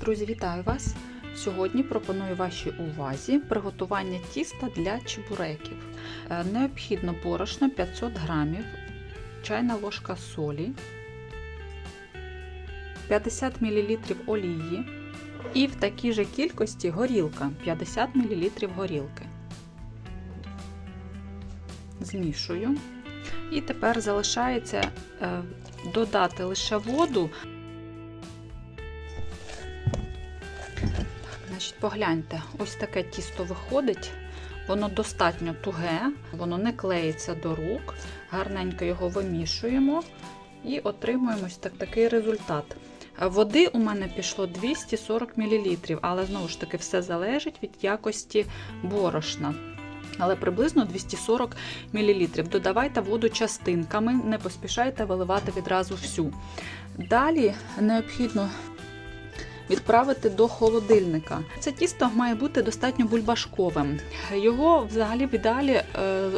Друзі, вітаю вас! Сьогодні пропоную вашій увазі приготування тіста для чебуреків. Е, Необхідно борошно 500 грамів, чайна ложка солі, 50 мл олії і в такій же кількості горілка 50 мл горілки. Змішую. І тепер залишається е, додати лише воду. Значить, погляньте, ось таке тісто виходить. Воно достатньо туге, воно не клеїться до рук. Гарненько його вимішуємо і отримуємо ось так, такий результат. Води у мене пішло 240 мл, але знову ж таки все залежить від якості борошна. Але приблизно 240 мл. Додавайте воду частинками, не поспішайте виливати відразу всю. Далі необхідно відправити до холодильника. Це тісто має бути достатньо бульбашковим. Його взагалі в ідеалі е,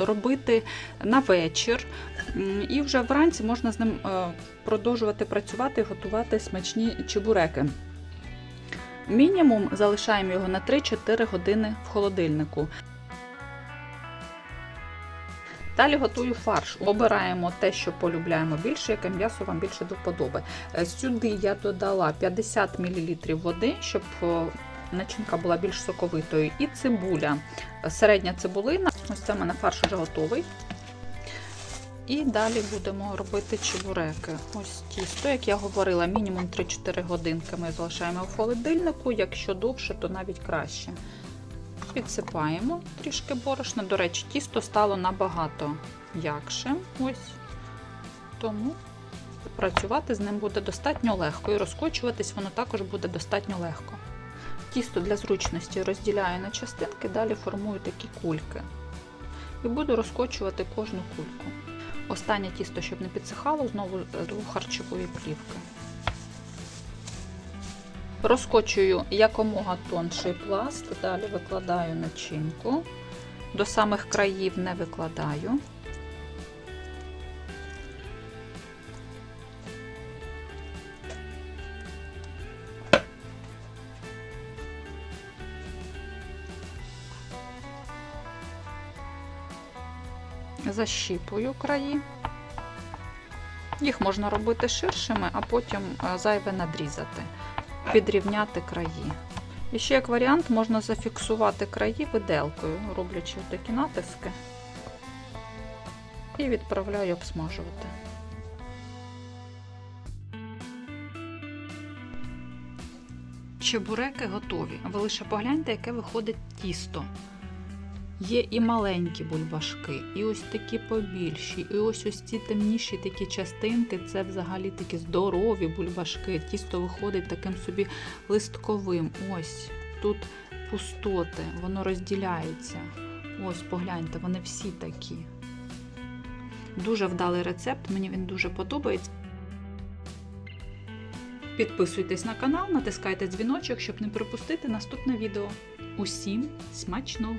робити на вечір, і вже вранці можна з ним е, продовжувати працювати і готувати смачні чебуреки. Мінімум залишаємо його на 3-4 години в холодильнику. Далі готую фарш. Обираємо те, що полюбляємо більше, яке м'ясо вам більше до вподоби. Е, Сюди я додала 50 мл води, щоб начинка була більш соковитою, і цибуля. Середня цибулина. Ось це в мене фарш вже готовий. І далі будемо робити чебуреки. Ось тісто, як я говорила, мінімум 3-4 годинки ми залишаємо в холодильнику, якщо довше, то навіть краще. Підсипаємо трішки борошна. До речі, тісто стало набагато м'якшим. Ось. Тому працювати з ним буде достатньо легко і розкочуватись воно також буде достатньо легко. Тісто для зручності розділяю на частинки, далі формую такі кульки. І буду розкочувати кожну кульку. Останнє тісто, щоб не підсихало, знову до харчової плівки. Розкочую якомога тонший пласт, далі викладаю начинку, до самих країв не викладаю. Защіпую краї. Їх можна робити ширшими, а потім зайве надрізати підрівняти краї. І ще як варіант можна зафіксувати краї виделкою, роблячи такі натиски, і відправляю обсмажувати. Чебуреки готові. Ви лише погляньте, яке виходить тісто. Є і маленькі бульбашки, і ось такі побільші, і ось ось ці темніші такі частинки це взагалі такі здорові бульбашки. Тісто виходить таким собі листковим. Ось тут пустоти, воно розділяється. Ось, погляньте, вони всі такі. Дуже вдалий рецепт, мені він дуже подобається. Підписуйтесь на канал, натискайте дзвіночок, щоб не пропустити наступне відео. Усім смачного!